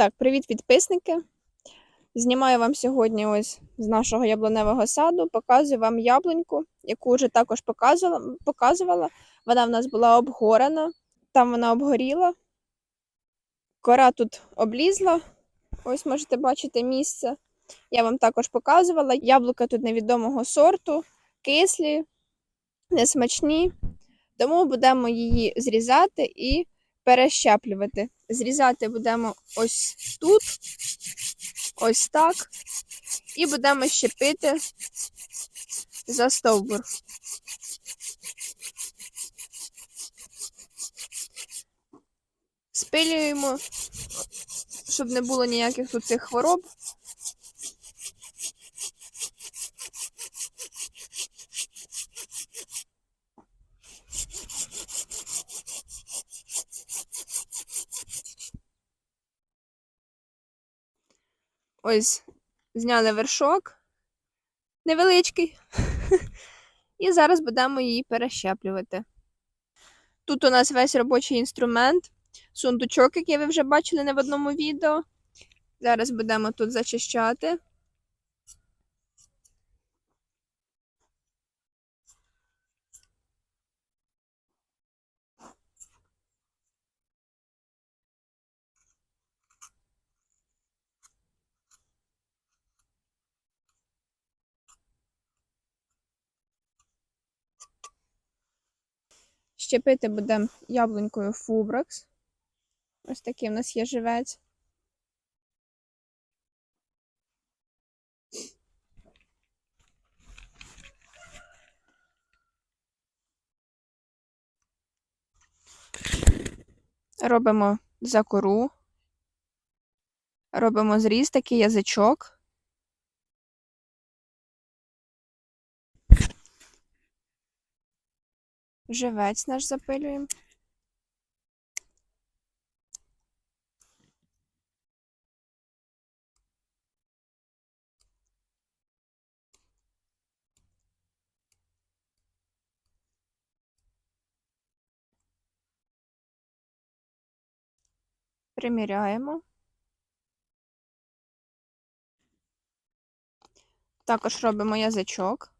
Так, привіт, підписники. Знімаю вам сьогодні ось з нашого яблуневого саду. Показую вам яблуньку, яку вже також показувала. показувала. Вона в нас була обгорена, там вона обгоріла. Кора тут облізла. Ось можете бачити місце. Я вам також показувала. Яблука тут невідомого сорту, кислі, несмачні. Тому будемо її зрізати і перещеплювати. Зрізати будемо ось тут, ось так, і будемо щепити за стовбур. Спилюємо, щоб не було ніяких тут цих хвороб. Ось зняли вершок невеличкий. І зараз будемо її перещеплювати. Тут у нас весь робочий інструмент, сундучок, який ви вже бачили не в одному відео. Зараз будемо тут зачищати. Щепити будемо яблунькою фубракс. Ось такий у нас є живець. Робимо за кору. Робимо зріз такий язичок. Живець наш запилюємо. Приміряємо. Також робимо язичок.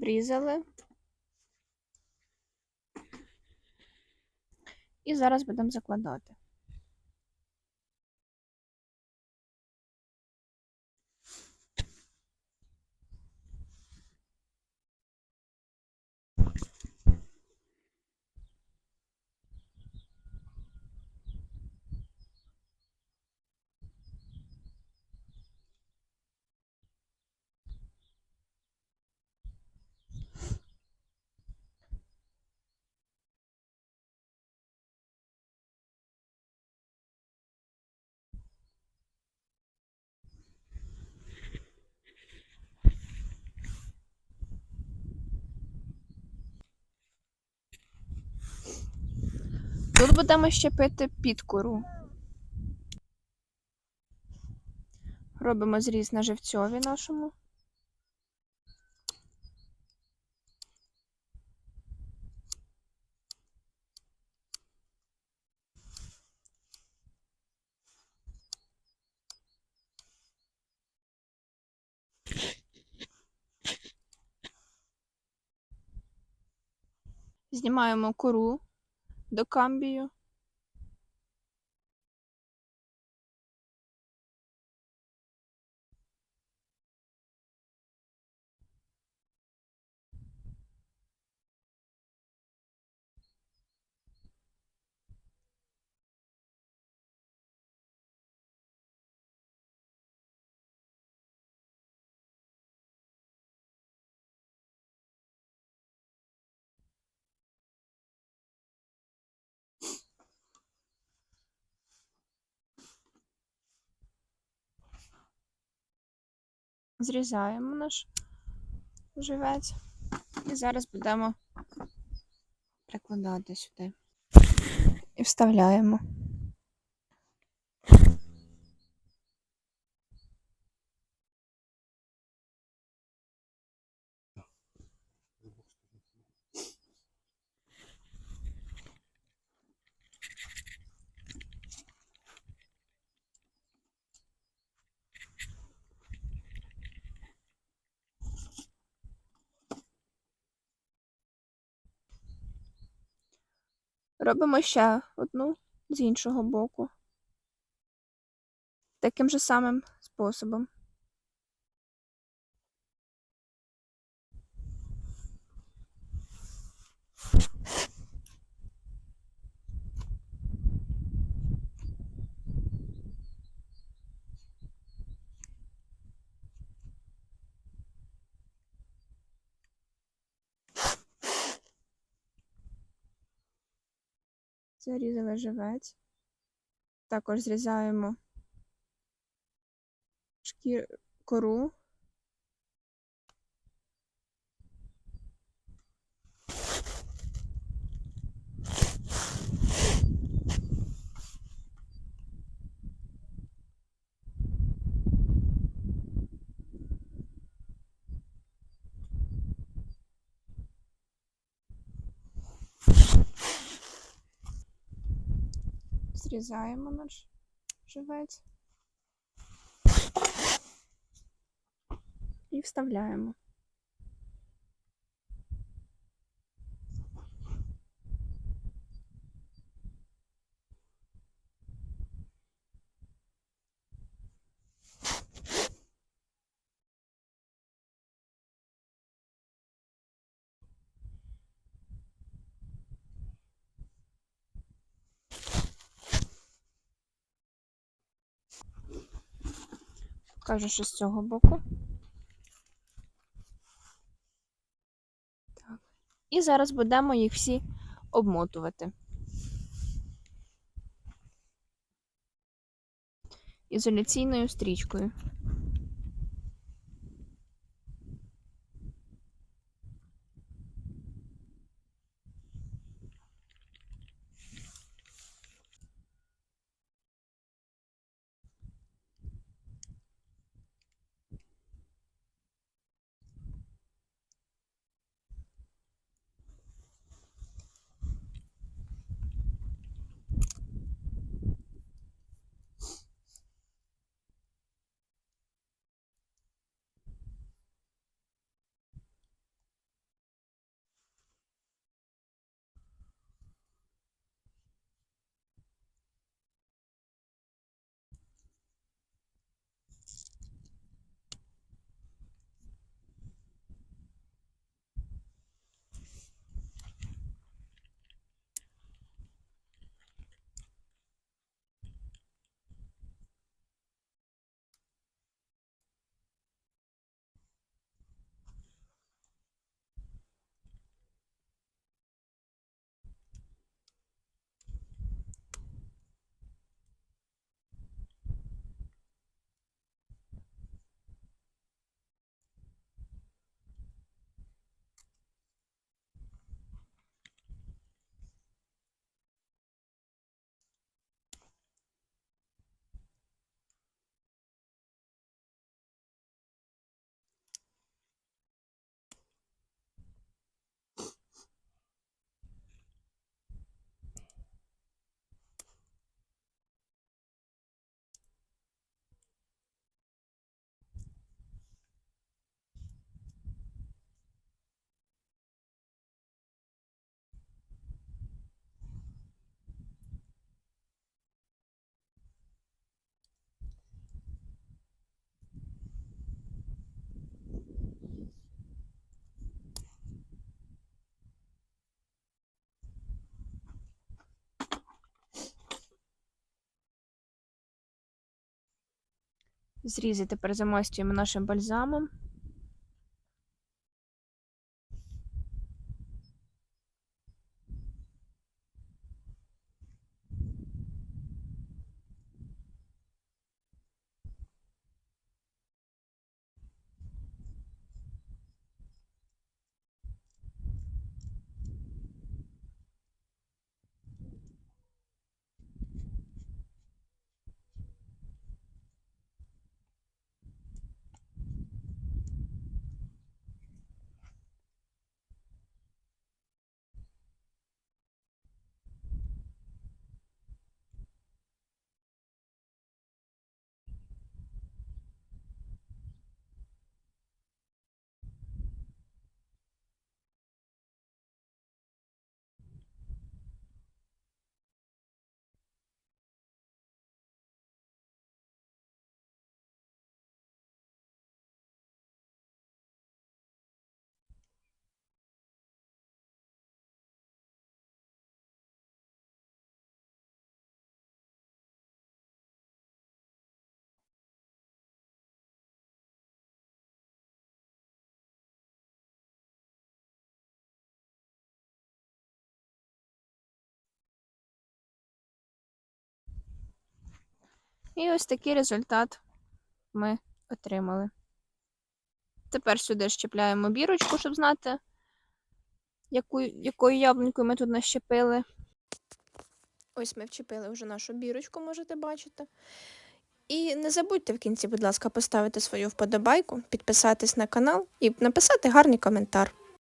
Врізали. І зараз будемо закладати. Тут будемо щепити під кору. Робимо зріз на живцьові нашому. Знімаємо кору до камбію. Зрізаємо наш живець. І зараз будемо прикладати сюди. І вставляємо. Робимо ще одну з іншого боку. Таким же самим способом. Зарізали живець. Також зрізаємо шкір... кору. Зрізаємо наш живець. І вставляємо. Покажу, що з цього боку. Так. І зараз будемо їх всі обмотувати. Ізоляційною стрічкою. Зрізи тепер замастюємо нашим бальзамом. І ось такий результат ми отримали. Тепер сюди щепляємо бірочку, щоб знати, яку, якою яблунькою ми тут нащепили. Ось ми вчепили вже нашу бірочку, можете бачити. І не забудьте в кінці, будь ласка, поставити свою вподобайку, підписатись на канал і написати гарний коментар.